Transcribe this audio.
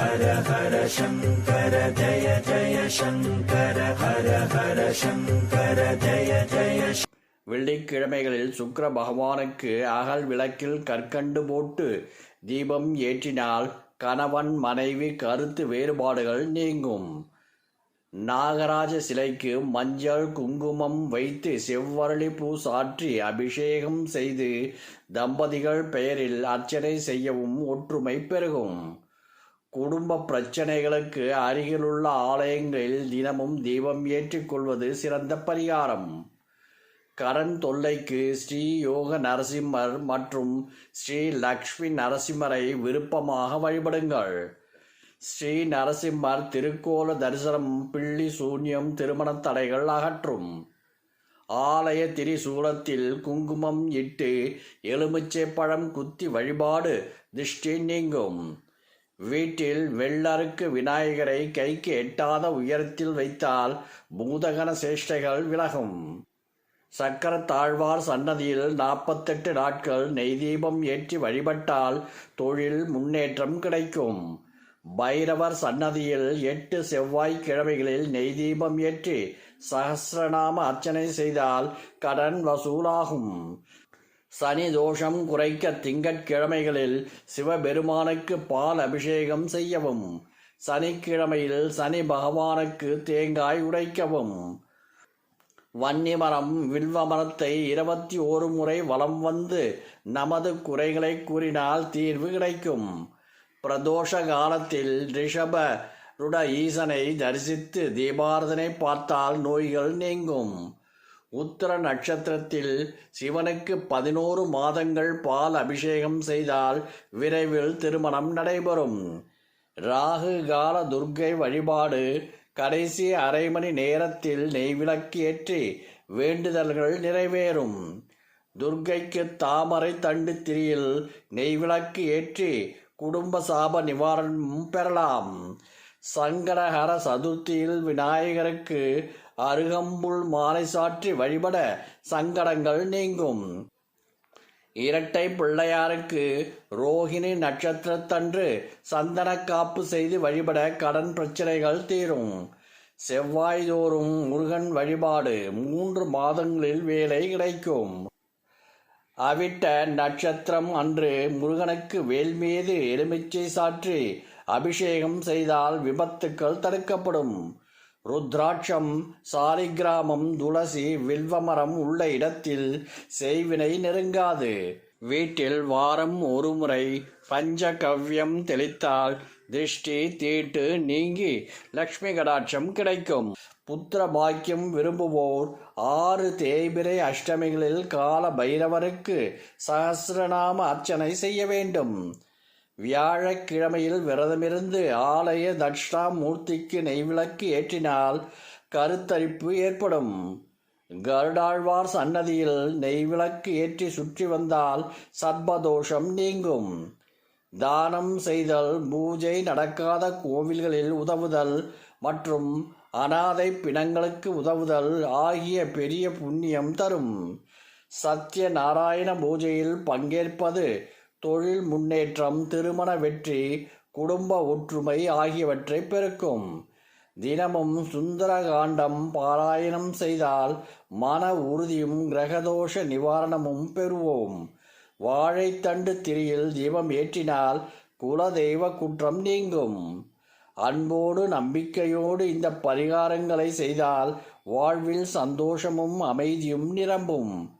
ஹர ஹர சங்கர ஜய ஜய சங்கர ஹர ஹர சங்கர ஜய ஜய வெள்ளிக்கிழமைகளில் சுக்கர பகவானுக்கு அகல் விளக்கில் கற்கண்டு போட்டு தீபம் ஏற்றினால் கணவன் மனைவி கருத்து வேறுபாடுகள் நீங்கும். நாகராஜ சிலைக்கு மஞ்சள் குங்குமம் வைத்து செவ்வரளி பூ சாற்றி அபிஷேகம் செய்து தம்பதிகள் பெயரில் அர்ச்சனை செய்யவும் ஒற்றுமை பெருகும். குடும்ப பிரச்சனைகளுக்கு அருகிலுள்ள ஆலயங்களில் தினமும் தீபம் ஏற்றிக்கொள்வது சிறந்த பரிகாரம். கரண் தொல்லைக்கு ஸ்ரீ யோக நரசிம்மர் மற்றும் ஸ்ரீ லக்ஷ்மி நரசிம்மரை விருப்பமாக வழிபடுங்கள். ஸ்ரீ நரசிம்மர் திருக்கோல தரிசனம் பிள்ளி சூன்யம் திருமணத் தடைகள் அகற்றும். ஆலய திரிசூலத்தில் குங்குமம் இட்டு எலுமிச்சை பழம் குத்தி வழிபாடு திருஷ்டி நீங்கும். வீட்டில் வெள்ளருக்கு விநாயகரை கைக்கு எட்டாத உயரத்தில் வைத்தால் பூதகன சேஷ்டைகள் விலகும். சக்கர தாழ்வார் சன்னதியில் நாற்பத்தெட்டு நாட்கள் நெய் தீபம் ஏற்றி வழிபட்டால் தொழில் முன்னேற்றம் கிடைக்கும். பைரவர் சன்னதியில் எட்டு செவ்வாய் கிழமைகளில் நெய் தீபம் ஏற்றி சகசிரநாம அர்ச்சனை செய்தால் கடன் வசூலாகும். சனி தோஷம் குறைக்க திங்கட்கிழமைகளில் சிவபெருமானுக்கு பால் அபிஷேகம் செய்யவும். சனிக்கிழமையில் சனி பகவானுக்கு தேங்காய் உடைக்கவும். வன்னிமரம் வில்வமரத்தை இருபத்தி ஓரு முறை வலம் வந்து நமது குறைகளை கூறினால் தீர்வு கிடைக்கும். பிரதோஷ காலத்தில் ரிஷப ருட ஈசனை தரிசித்து தீபாரதனை பார்த்தால் நோய்கள் நீங்கும். உத்தர நட்சத்திரத்தில் சிவனுக்கு பதினோரு மாதங்கள் பால் அபிஷேகம் செய்தால் விரைவில் திருமணம் நடைபெறும். ராகு கால துர்க்கை வழிபாடு கடைசி அரை மணி நேரத்தில் நெய்விளக்கு ஏற்றி வேண்டுதல்கள் நிறைவேறும். துர்க்கைக்கு தாமரை தண்டு திரியில் நெய்விளக்கு ஏற்றி குடும்ப சாப நிவாரணம் பெறலாம். சங்கடஹர சதுர்த்தியில் விநாயகருக்கு அருகம்புல் மாலை சாற்றி வழிபட சங்கடங்கள் நீங்கும். இரட்டை பிள்ளையாருக்கு ரோகிணி நட்சத்திரத்தன்று சந்தன காப்பு செய்து வழிபட கடன் பிரச்சனைகள் தீரும். செவ்வாய்தோறும் முருகன் வழிபாடு மூன்று மாதங்களில் வேலை கிடைக்கும். அவிட்ட நட்சத்திரம் அன்று முருகனுக்கு வேல் மீது எலுமிச்சை சாற்றி அபிஷேகம் செய்தால் விபத்துக்கள் தடுக்கப்படும். ருத்ராட்சம் சாலிகிராமம் துளசி வில்வமரம் உள்ள இடத்தில் செய்வினை நெருங்காது. வீட்டில் வாரம் ஒருமுறை பஞ்சகவ்யம் தெளித்தால் திருஷ்டி தீட்டு நீங்கி லக்ஷ்மி கடாட்சம் கிடைக்கும். புத்திர பாக்கியம் விரும்புவோர் ஆறு தேய்பிரை அஷ்டமிகளில் கால பைரவருக்கு சகசிரநாம அர்ச்சனை செய்ய வேண்டும். வியாழக்கிழமையில் விரதமிருந்து ஆலய தட்சிணாமூர்த்திக்கு நெய்விளக்கு ஏற்றினால் கருத்தரிப்பு ஏற்படும். கருடாழ்வார் சன்னதியில் நெய்விளக்கு ஏற்றி சுற்றி வந்தால் சர்பதோஷம் நீங்கும். தானம் செய்தல் பூஜை நடக்காத கோவில்களில் உதவுதல் மற்றும் அனாதை பிணங்களுக்கு உதவுதல் ஆகிய பெரிய புண்ணியம் தரும். சத்ய நாராயண பூஜையில் பங்கேற்பது தொழில் முன்னேற்றம் திருமண வெற்றி குடும்ப ஒற்றுமை ஆகியவற்றை பெருக்கும். தினமும் சுந்தர காண்டம் பாராயணம் செய்தால் மன உறுதியும் கிரகதோஷ நிவாரணமும் பெறுவோம். வாழைத்தண்டு திரியில் தீபம் ஏற்றினால் குலதெய்வ குற்றம் நீங்கும். அன்போடு நம்பிக்கையோடு இந்த பரிகாரங்களை செய்தால் வாழ்வில் சந்தோஷமும் அமைதியும் நிரம்பும்.